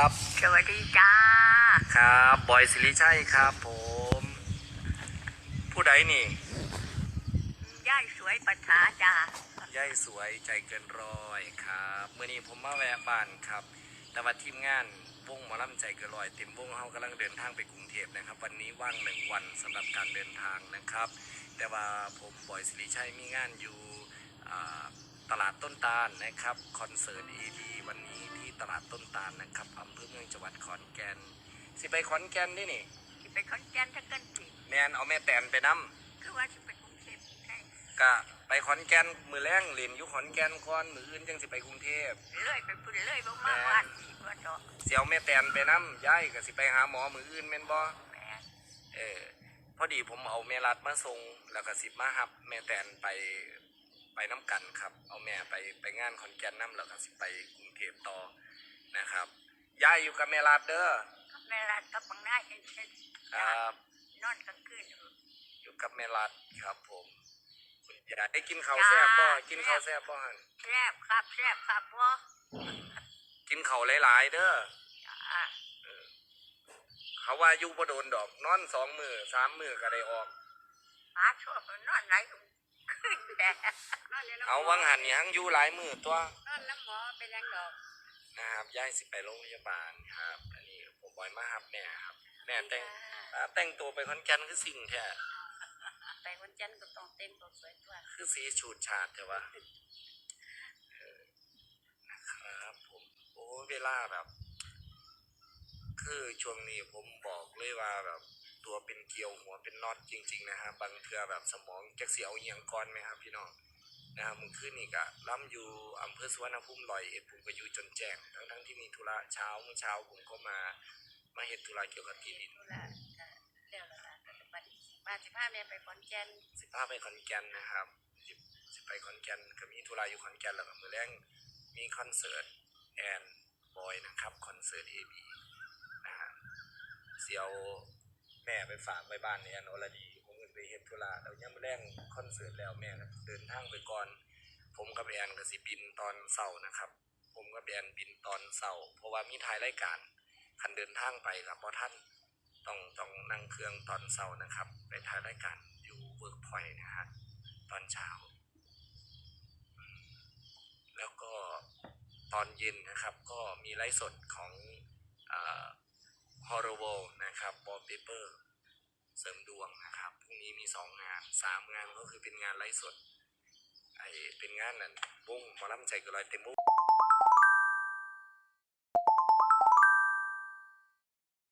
ครับสวัสดีจ้า ครับบอยสิริชัยครับผม ผู้ใดนี่ย่ายสวยปัฐาจ้าย่ายสวยใจเกินร้อยครับเมื่อนี้ผมมาแวะบ้านครับ แต่ว่าทีมงานวงหมอลำใจเกินร้อยเต็มวงเขากำลังเดินทางไปกรุงเทพนะครับ วันนี้ว่างหนึ่งวันสำหรับการเดินทางนะครับ แต่ว่าผมบอยสิริชัยมีงานอยู่อ่าตลาดต้นตาลนะครับคอนเสิร์ตเอดีวันนี้ที่ตลาดต้นตาลนะครับอำเภอเมืองจังหวัดขอนแก่นสิไปขอนแก่นนี่นี่ที่ไปขอนแก่นทั้งกันสิแมนเอาแม่แตนไปนํคือว่าที่ไปกรุงเทพใช่กะไปขอนแก่นมือแรงเรียนอยู่ขอนแก่นก่อนมืออื่นจังสิไปกรุงเทพเลื่อยไปพุ่นเลื่อยบ่มาวันอีกว่าดอกเสียวแม่แตนไปนํย้ายก็สิไปหาหมอมืออื่นแม่นบ่แม่เออพอดีผมเอาแม่รัดมาส่งแล้วก็สิมาหับแม่แตนไปไปน้กันครับ เอาแม่ไปไปงานขอนแก่นนํแล้วก็สิไปกรุงเทพต่อ นะครับย้ายอยู่กับแม่รัดเด้อแม่รัดกับบังหน้าเห็นเช่นครับนอนกลางคืนอยู่อยู่กับแม่รัดครับผมคุณยายได้กินข้าวแซ่บบ่กินข้าวแซ่บบ่หั่นแซ่บครับแซ่บครับว่ากินข้าวหลายๆเด้ออ่าเขาว่าอยู่บ่โดนดอกนอนสองมือสามมือก็ได้ออกหาชั่วมันนอนไหลลงขึ้นแต่นอนในน้ำเอาวังหันยังอยู่หลายมือตัวนอนน้ำหมอเป็นยังดอก นะครับย้ายสิไปโรงพยาบาลครับ อันนี้ผมบอยมาครับแม่ครับ แม่แต่งอ่าแต่งตัวไปคอนแก่นคือสิ่งแท้ไปวันจันทร์ก็ต้องเต็มตัวสวยตัวคือสีฉูดฉาดแต่ว่าเออนะครับผมโอ้เวลาแบบ คือช่วงนี้ผมบอกเลยว่าแบบตัวเป็นเกลียวหัวเป็นน็อตจริง ๆ นะครับบางเทือแบบสมองจักเสียวเอียงก่อนไหมครับพี่น้อง นะครับมึงขึ้นอีกอะล่ำอยู่อำเภอสุวรรณภูมิลอยเอ็ดผมก็อยู่จนแจ้งทั้งทั้งๆที่มีธุระเช้าเมื่อเช้าผมก็มามาเห็นธุระเกี่ยวกับที่ดินธุระก็เดี๋ยวละละก็จะไปบ้านสิพาแม่ไปขอนแก่นสิพาไปขอนแก่นนะครับสิสิไปขอนแก่นก็มีธุระอยู่ขอนแก่นแล้วก็มือแรงมีคอนเสิร์ตแอนบอยนะครับคอนเสิร์ตเอบีนะฮะเสียวแม่ไปฝากไว้บ้านเนี่ยโนรดีผมก็ ไปเฮ็ดธุระแล้วยังมือแรงคอนเสิร์ตแล้วแม่ก็เดินทางไปก่อน ผมกับแอนก็สิบินตอนเสาร์นะครับ ผมกับแอนบินตอนเสาร์เพราะว่ามีถ่ายรายการคันเดินทางไปครับพราะท่านต้องต้องนั่งเครื่องตอนเสาร์นะครับ ไปถ่ายรายการอยู่เวิร์กพอยต์นะฮะตอนเช้า แล้วก็ตอนเย็นนะครับ ก็มีไลฟ์สดของฮอร์โรวนะครับบอลเปเปอร์ เสริมดวงนะครับพรุ่งนี้มีสองงานสามงานก็คือเป็นงานไลฟ์สดไอเป็นงานนั่นวงหมอลำใจเก็ลอยเต็มวง